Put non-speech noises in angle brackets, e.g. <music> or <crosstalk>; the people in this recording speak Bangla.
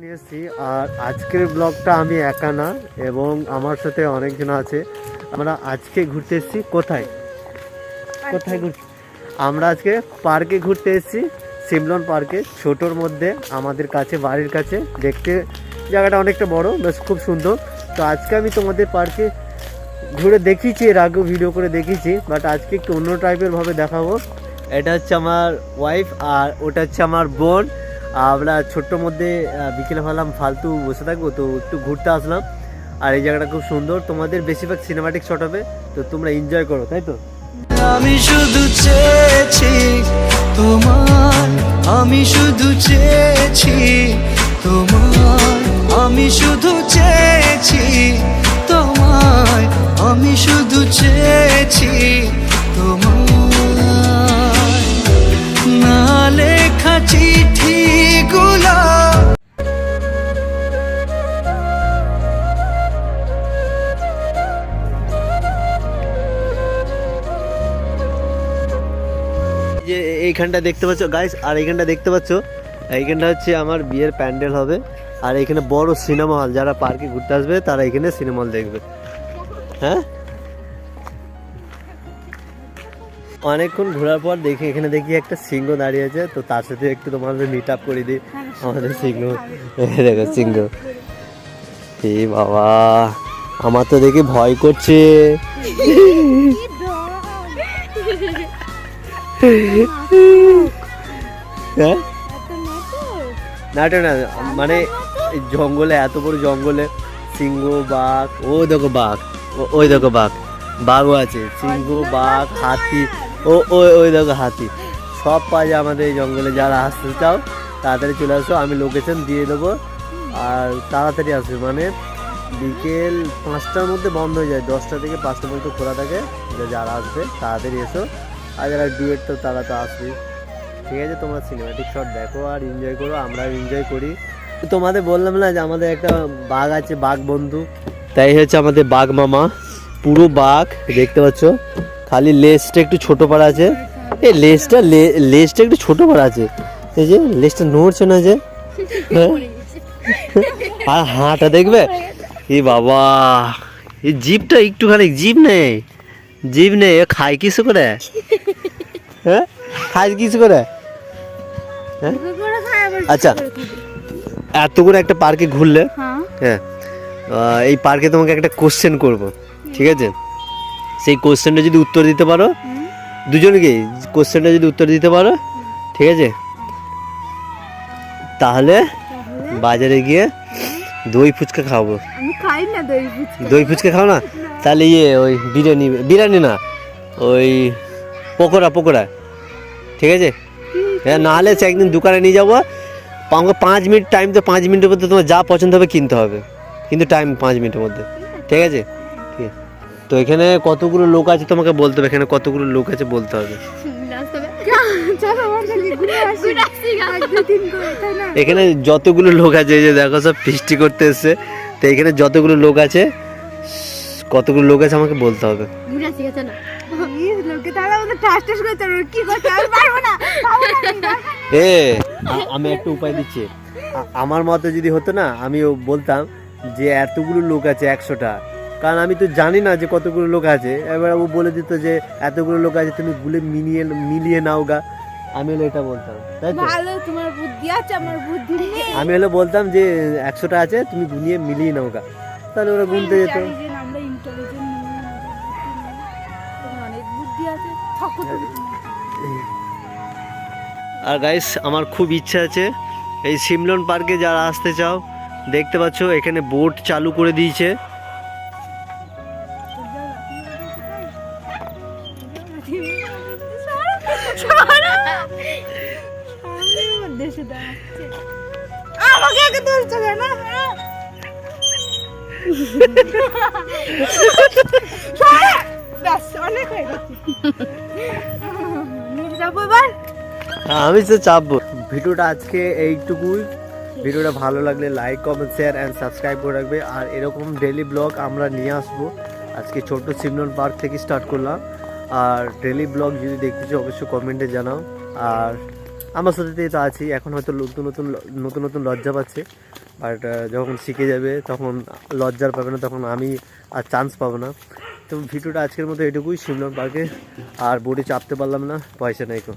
নিয়ে এসেছি আর আজকের ব্লগটা আমি একা না এবং আমার সাথে অনেকজন আছে। আমরা আজকে ঘুরতে এসেছি কোথায়? কোথায় ঘুরতে আমরা আজকে পার্কে ঘুরতে এসেছি সিমলন পার্কে ছোটোর মধ্যে আমাদের কাছে বাড়ির কাছে। দেখতে জায়গাটা অনেকটা বড় বেশ খুব সুন্দর। তো আজকে আমি তোমাদের পার্কে ঘুরে দেখিয়েছি এর আগেও ভিডিও করে দেখিয়েছি বাট আজকে একটু অন্য টাইপের ভাবে দেখাবো। এটা হচ্ছে আমার ওয়াইফ আর ওটা হচ্ছে আমার বোন। আমরা ছোট্ট মধ্যে বিকেলে ভাবলাম ফালতু বসে থাকব, তো একটু ঘুরতে আসলাম। আর এই জায়গাটা খুব সুন্দর, তোমাদের বেশিরভাগ সিনেমাটিক শট হবে, তো তোমরা এনজয় করো, তাই তো? আমি শুধু চেয়েছি তোমার আমি শুধু চেয়েছি তোমার আমি শুধু চেয়েছি তোমায়, আমি শুধু চেয়েছি এইখানটা দেখতে পাচ্ছ গাইস আর এইখানটা দেখতে পাচ্ছ, এইখানটা হচ্ছে আমার বিয়ের প্যান্ডেল হবে, আর এখানে বড় সিনেমা হল, যারা পার্কে ঘুরতে আসবে, তারা এখানে সিনেমা হল দেখবে। হ্যাঁ? অনেকক্ষণ ঘোরার পর দেখি, এখানে দেখি একটা সিংহ দাঁড়িয়ে আছে, তো তার সাথে একটু তোমাদের মিট আপ করে দিই, আমাদের সিংহ। দেখো সিংহ। এই বাবা, আমার তো দেখি ভয় করছে। <laughs> হ্যাঁ? নাটক না মানে জঙ্গলে, এত বড় জঙ্গলে, সিংহ, বাঘ, ও দেখো বাঘ ওই দেখো বাঘ, বাঘও আছে, সিংহ, বাঘ, হাতি, ও ওই ওই দেখো হাতি। সব পাওয়া যায় আমাদের এই জঙ্গলে, যারা আসতে চাও, তাড়াতাড়ি চলে আসো, আমি লোকেশন দিয়ে দেবো, আর তাড়াতাড়ি আসবে মানে বিকেল পাঁচটার মধ্যে বন্ধ হয়ে যায়, দশটা থেকে পাঁচটা পর্যন্ত খোলা থাকে, যারা আসবে, তাড়াতাড়ি এসো। আর যারা ডুয়েট তো তারা তো আসবে। ঠিক আছে, তোমরা সিনেমাটিক শট দেখো আর এনজয় করো আমরা এনজয় করি। তোমাদের বললাম না যে আমাদের একটা বাঘ আছে, বাঘ বন্ধু। তাই হচ্ছে আমাদের বাঘ মামা, পুরো বাঘ, দেখতে পাচ্ছ। খালি লেজটা একটু ছোট পাড়া আছে। এই লেজটা লেজটা একটু ছোট পাড়া আছে। এই যে, লেজটা নড়ছে না যে? হ্যাঁ? আর হাঁটা দেখবে? এ বাবা, এই জিপটা একটুখানি জিপ নেই। জিপ নেই, এ খায় কিছু করে? হ্যাঁ? খায় কিছু করে? হ্যাঁ? আচ্ছা। এত করে একটা পার্কে ঘুরলে? হ্যাঁ। এই পার্কে তোমাকে একটা কোশ্চেন করব ঠিক আছে? সেই কোশ্চেনটা যদি উত্তর দিতে পারো? দুজনকে কোশ্চেনটা যদি উত্তর দিতে পারো? ঠিক আছে? তাহলে বাজারে গিয়ে দই ফুচকা খাব। খাই না দই ফুচকা। দই ফুচকা খাও না? তাহলে ইয়ে ওই বিরিয়ানি বিরিয়ানি না ওই পকোড়া পকোড়া। ঠিক আছে? হ্যাঁ নাহলে সে একদিন দোকানে নিয়ে যাব। আমাকে পাঁচ মিনিট টাইম তো, পাঁচ মিনিটের মধ্যে তোমার যা পছন্দ হবে কিনতে হবে। কিন্তু টাইম পাঁচ মিনিটের মধ্যে। ঠিক আছে। তো এখানে কতগুলো লোক আছে তোমাকে বলতে হবে? এখানে কতগুলো লোক আছে বলতে হবে? এখানে যতগুলো লোক আছে যে দেখো সব ফিস্টি করতে এসছে। তো এখানে যতগুলো লোক আছে, কতগুলো লোক আছে আমাকে বলতে হবে? করে চলো কি করতে আমি পারব না। পারব না আমি, দরকার নেই। এ আ- আমি একটা উপায় দিচ্ছি। আ- আমার মতে যদি হতো না আমি ও বলতাম যে এতগুলো লোক আছে একশোটা। কারণ আমি তো জানি না যে কতগুলো লোক আছে। এবার ও বলে দিত যে এতগুলো লোক আছে তুমি গুলে মিলিয়ে মিলিয়ে নাও গা। আমি হলো এটা বলতাম তাই তো? ভালো তোমার বুদ্ধি আছে আমার বুদ্ধি নেই। আমি হলো বলতাম যে একশোটা আছে তুমি গুনিয়ে মিলিয়ে নাও গা। তাহলে ওরা গুনতে যেত। জানি যে আর গাইস আমার খুব ইচ্ছা আছে এই সিমলন পার্কে যারা আসতে চাও দেখতে পাচ্ছ এখানে বোট চালু করে দিয়েছে। <laughs> অনেক হয়ে গেছে। <laughs> যাব এবার। আমি তো চাপবো। ভিডিওটা আজকে এইটুকুই। ভিডিওটা ভালো লাগলে like comment share and subscribe করে রাখবে। আর এরকম ডেলি ব্লগ আমরা নিয়ে আসব। আজকে ছোট্ট সিমনন পার্ক থেকে স্টার্ট করলাম। আর ডেলি ব্লগ যদি দেখতে চাও, অবশ্যই কমেন্টে জানাও। আর আমার সাথেই তো আছি। এখন হয়তো নতুন নতুন নতুন নতুন লজ্জা পাচ্ছে। বাট যখন শিখে যাবে, তখন লজ্জার পাবে না, তখন আমি আর চান্স পাবো না। তো ভিডিওটা আজকের মতো এটুকুই শিমলন পার্কে। আর বোর্ডে চাপতে পারলাম না। পয়সা নেই কো